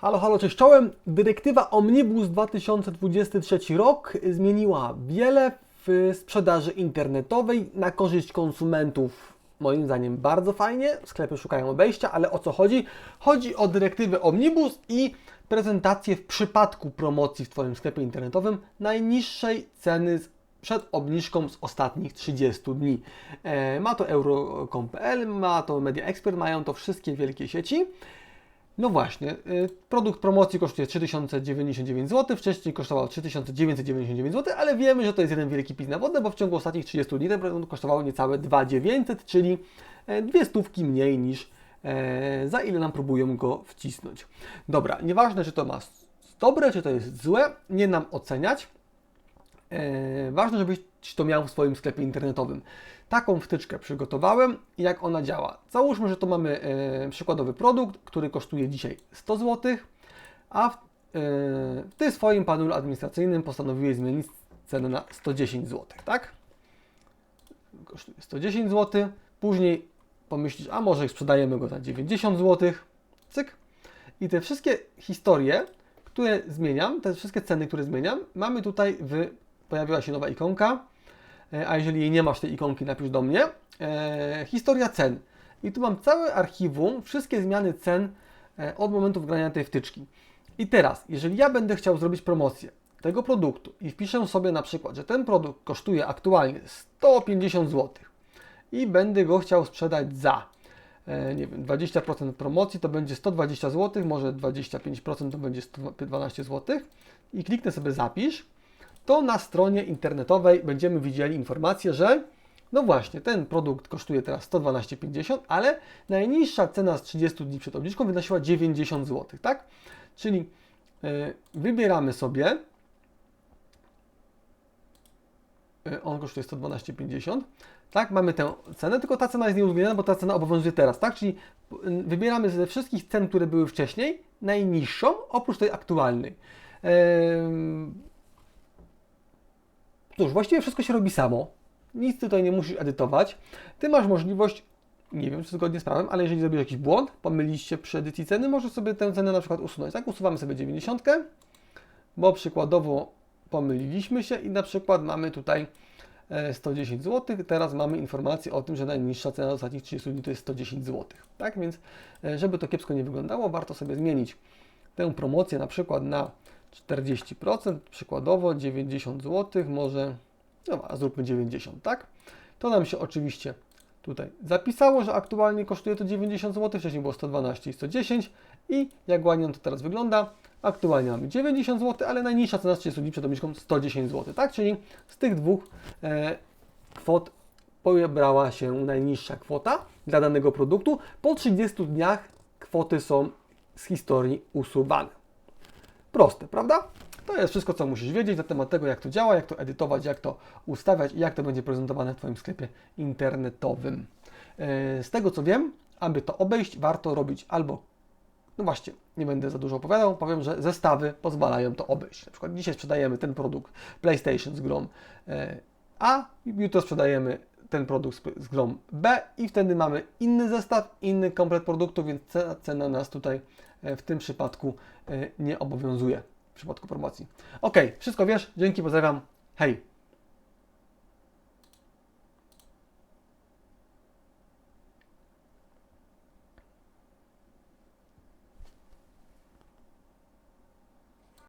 Halo, halo, cześć czołem. Dyrektywa Omnibus 2023 rok zmieniła wiele w sprzedaży internetowej na korzyść konsumentów. Moim zdaniem bardzo fajnie, sklepy szukają obejścia, ale o co chodzi? Chodzi o dyrektywę Omnibus i prezentację w przypadku promocji w Twoim sklepie internetowym najniższej ceny przed obniżką z ostatnich 30 dni. E, ma to euro.com.pl, ma to Media Expert, mają to wszystkie wielkie sieci. No właśnie, y, produkt promocji kosztuje 3099 zł, wcześniej kosztował 3999 zł, ale wiemy, że to jest jeden wielki pis na wodę, bo w ciągu ostatnich 30 dni ten produkt kosztował niecałe 2900, czyli e, dwie stówki mniej niż e, za ile nam próbują go wcisnąć. Dobra, nieważne czy to ma dobre, czy to jest złe, nie nam oceniać. E, ważne, żebyś to miał w swoim sklepie internetowym. Taką wtyczkę przygotowałem i jak ona działa. Załóżmy, że to mamy e, przykładowy produkt, który kosztuje dzisiaj 100 zł, a w, e, Ty w swoim panelu administracyjnym postanowiłeś zmienić cenę na 110 zł, tak? Kosztuje 110 zł, później pomyślisz, a może sprzedajemy go za 90 zł, cyk. I te wszystkie historie, które zmieniam, te wszystkie ceny, które zmieniam, mamy tutaj w, pojawiła się nowa ikonka, e, a jeżeli jej nie masz tej ikonki, napisz do mnie, e, historia cen. I tu mam całe archiwum, wszystkie zmiany cen e, od momentu wgrania tej wtyczki. I teraz, jeżeli ja będę chciał zrobić promocję tego produktu i wpiszę sobie na przykład, że ten produkt kosztuje aktualnie 150 zł i będę go chciał sprzedać za nie wiem, 20% promocji to będzie 120 zł, może 25% to będzie 112 zł i kliknę sobie zapisz, to na stronie internetowej będziemy widzieli informację, że no właśnie, ten produkt kosztuje teraz 112,50, ale najniższa cena z 30 dni przed obniżką wynosiła 90 zł, tak? Czyli e, wybieramy sobie Y, on kosztuje 112,50. Tak, mamy tę cenę, tylko ta cena jest nieuwzględniona, bo ta cena obowiązuje teraz, tak? Czyli wybieramy ze wszystkich cen, które były wcześniej, najniższą, oprócz tej aktualnej. Ehm, Cóż, właściwie wszystko się robi samo. Nic tutaj nie musisz edytować. Ty masz możliwość, nie wiem czy zgodnie z prawem, ale jeżeli zrobisz jakiś błąd, pomylisz się przy edycji ceny, możesz sobie tę cenę na przykład usunąć. Tak, usuwamy sobie 90, bo przykładowo pomyliliśmy się i na przykład mamy tutaj e, 110 zł. Teraz mamy informację o tym, że najniższa cena ostatnich 30 dni to jest 110 zł. Tak więc, e, żeby to kiepsko nie wyglądało, warto sobie zmienić tę promocję na przykład na 40%, przykładowo 90 zł, może, no a zróbmy 90, tak? To nam się oczywiście tutaj zapisało, że aktualnie kosztuje to 90 zł, wcześniej było 112 i 110 i jak ładnie nam to teraz wygląda, aktualnie mamy 90 zł, ale najniższa cena z 30 dni przed obniżką 110 zł, tak? Czyli z tych dwóch e, kwot pobrała się najniższa kwota dla danego produktu. Po 30 dniach kwoty są z historii usuwane. Proste, prawda? To jest wszystko, co musisz wiedzieć na temat tego, jak to działa, jak to edytować, jak to ustawiać i jak to będzie prezentowane w Twoim sklepie internetowym. E, Z tego co wiem, aby to obejść, warto robić albo, no właśnie, nie będę za dużo opowiadał, powiem, że zestawy pozwalają to obejść. Na przykład dzisiaj sprzedajemy ten produkt PlayStation z grą e, A, jutro sprzedajemy ten produkt z- grą B i wtedy mamy inny zestaw, inny komplet produktu, więc cena, cena nas tutaj e, w tym przypadku e, nie obowiązuje w przypadku promocji. Ok, wszystko wiesz, dzięki, pozdrawiam, hej!